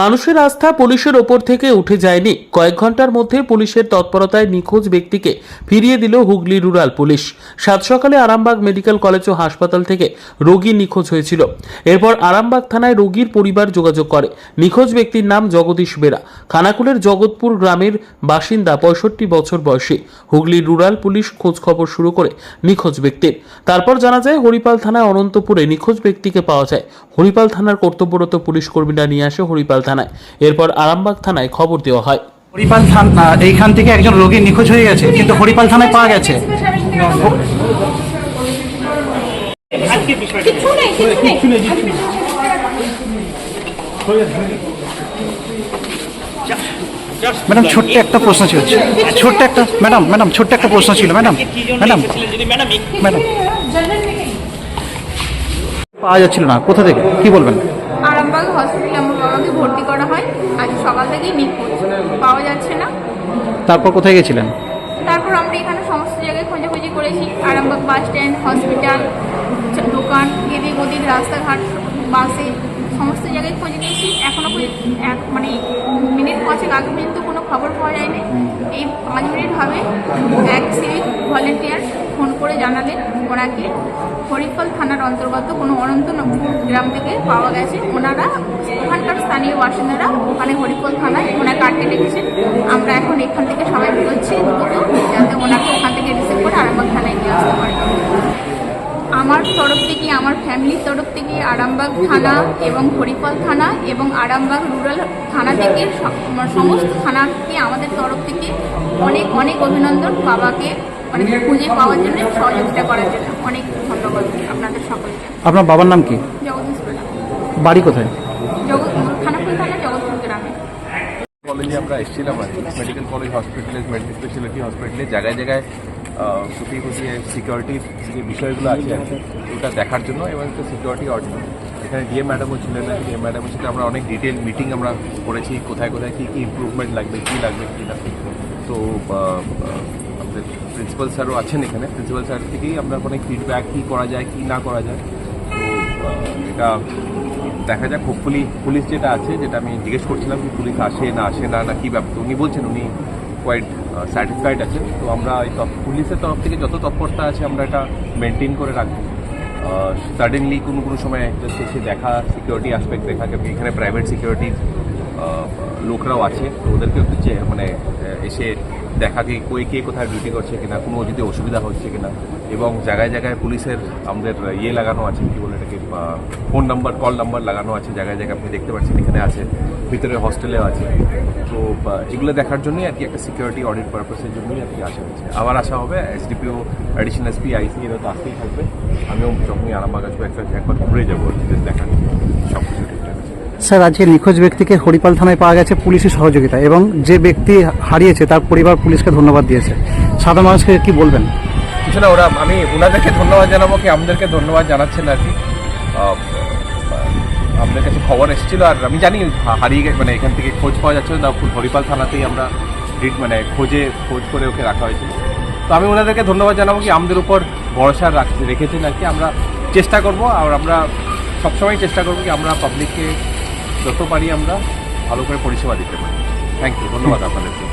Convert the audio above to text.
মানুষের আস্থা পুলিশের ওপর থেকে উঠে যায়নি। কয়েক ঘণ্টার মধ্যে পুলিশের তৎপরতায় নিখোঁজ ব্যক্তিকে ফিরিয়ে দিল হুগলি রুরাল পুলিশ। সাত সকালে আরামবাগ মেডিকেল কলেজ ও হাসপাতাল থেকে রোগী নিখোঁজ হয়েছিল। এরপর আরামবাগ থানায় রোগীর পরিবার যোগাযোগ করে। নিখোঁজ ব্যক্তির নাম জগদীশ বেরা। খানাকুলের জগৎপুর গ্রামের বাসিন্দা পঁয়ষট্টি বছর বয়সী। হুগলি রুরাল পুলিশ খোঁজ খবর শুরু করে নিখোঁজ ব্যক্তির। তারপর জানা যায়, হরিপাল থানায় অনন্তপুরে নিখোঁজ ব্যক্তিকে পাওয়া যায়। হরিপাল থানার কর্তব্যরত পুলিশ কর্মীরা নিয়ে আসে হরিপাল থানায়। এরপর আরামবাগ থানায় খবর দেওয়া হয়। হরিপাল থানা এইখান থেকে একজন রোগী নিখোঁজ হয়ে গেছে কিন্তু হরিপাল থানায় পাওয়া গেছে। ম্যাডাম ছোট্ট একটা প্রশ্ন ছিল। ছোট্ট একটা ম্যাডাম ম্যাডাম ছোট্ট একটা প্রশ্ন ছিল। Madam madam. ম্যাডাম। পাওয়া যাচ্ছিল না। কোথা থেকে? কি বলবেন? আরামবাগ হসপিটালে আমার বাবাকে ভর্তি করা হয়। আজ সকাল থেকেই নিখোঁজ। পাওয়া যাচ্ছে না। তারপর কোথায় গেছিলেন? তারপর আমরা এখানে সমস্ত জায়গায় খোঁজাখুঁজি করেছি। আরামবাগ বাস স্ট্যান্ড হসপিটাল দোকান এদিক ওদিক রাস্তাঘাট বাসে। জায়গায় খোঁজ নিয়েছি এখনও এক মানে মিনিট পাঁচেক আগে পর্যন্ত কোনো খবর পাওয়া যায়নি। এই পাঁচ মিনিট হবে এক সিভিক ভলেন্টিয়ার ফোন করে জানালেন ওনাকে হরিফল থানার অন্তর্গত কোনো অনন্তনগর গ্রাম থেকে পাওয়া গেছে। ওনারা ওখানকার স্থানীয় বাসিন্দারা ওখানে হরিফল থানায় ওনাকে আটকে রেখেছেন। আমার তরফ থেকে আমার ফ্যামিলির তরফ থেকে আরামবাগ থানা এবং হরিপাল থানা এবং আরামবাগ রুরাল থানা থেকে আমার সমস্ত থানাকে আমাদের তরফ থেকে অনেক অনেক অভিনন্দন বাবাকে মানে খুঁজে পাওয়ার জন্য সহযোগিতা করার জন্য। অনেক ধন্যবাদ আপনাদের সকলকে। আপনার বাবার নাম কি? জগদীশ বাড়ি কোথায়? জগৎ থানা জগৎপুর গ্রামে। কলেজে আমরা এসেছিলাম আর কি। মেডিকেল কলেজ হসপিটালে মেডিকেল স্পেশালিটি হসপিটালে জায়গায় জায়গায় কোথায় কোথায় সিকিউরিটির যে বিষয়গুলো আছে, ওটা দেখার জন্য এবং একটা সিকিউরিটি অর্জন এখানে ডিএম ম্যাডামও ছিলেন, ডিএম ম্যাডামের সাথে আমরা অনেক ডিটেল মিটিং আমরা করেছি, কোথায় কোথায় কী কী ইমপ্রুভমেন্ট লাগবে, কী লাগবে, কী না। তো আমাদের প্রিন্সিপাল স্যারও আছেন এখানে। প্রিন্সিপাল স্যার থেকেই আমরা অনেক ফিডব্যাক কী করা যায়, কী না করা যায়। তো এটা দেখা যাক। হোপফুলি পুলিশ যেটা আছে, যেটা আমি জিজ্ঞেস করছিলাম কি পুলিশ আসে না আসে না না, কী ব্যাপার উনি বলছেন, উনি কোয়াইট স্যাটিসফাইড আছেন তো আমরা এই পুলিশের তরফ থেকে যত তৎপরতা আছে, আমরা এটা মেনটেন করে রাখব। সাডেনলি কোনো কোনো সময় জাস্ট দেখা সিকিউরিটি অ্যাসপেক্ট দেখা এখানে প্রাইভেট সিকিউরিটির লোকরাও আছে। তো ওদেরকে একটু মানে এসে দেখা কি কই কে কোথায় ডিউটি করছে কিনা, কোনো যদি অসুবিধা হচ্ছে কিনা। এবং জায়গায় জায়গায় পুলিশের আমাদের ইয়ে লাগানো আছে, কি বলে এটাকে ফোন নাম্বার কল নাম্বার লাগানো আছে। জায়গায় জায়গায় আপনি দেখতে পাচ্ছেন, এখানে আছে। ভিতরে হস্টেলেও আছে। তো এগুলো দেখার জন্যই আর কি একটা সিকিউরিটি অডিট পারপাসের জন্যই আর কি আসা হয়েছে। আবার আসা হবে এসডিপিও অ্যাডিশনাল এসপি আইসি এরা তো আসতেই থাকবে। আমিও যখনই আরামবাগ আসব একটা একবার ঘুরে যাব দেখার সব কিছু ঠিকঠাক আছে স্যার, আজকে নিখোঁজ ব্যক্তিকে হরিপাল থানায় পাওয়া গেছে পুলিশের সহযোগিতা এবং যে ব্যক্তি হারিয়েছে তার পরিবার পুলিশকে ধন্যবাদ দিয়েছে। সাধারণ মানুষকে কি বলবেন? কিছু না ওরা, আমি ওনাদেরকে ধন্যবাদ জানাব কি আমাদেরকে ধন্যবাদ জানাচ্ছেন আর কি। আপনাদের কাছে খবর এসেছিল আর আমি জানি হারিয়ে গেছে মানে এখান থেকে খোঁজ পাওয়া যাচ্ছিল না হরিপাল থানাতেই আমরা ট্রিট মানে খোঁজে, খোঁজ করে ওকে রাখা হয়েছিল তো আমি ওনাদেরকে ধন্যবাদ জানাব কি আমাদের উপর ভরসা রাখ- রেখেছেন আর কি। আমরা চেষ্টা করব আর আমরা সবসময় চেষ্টা করব কি আমরা পাবলিককে যত পারি আমরা ভালো করে পরিষেবা দিতে পারি। থ্যাংক ইউ ধন্যবাদ আপনাদেরকে।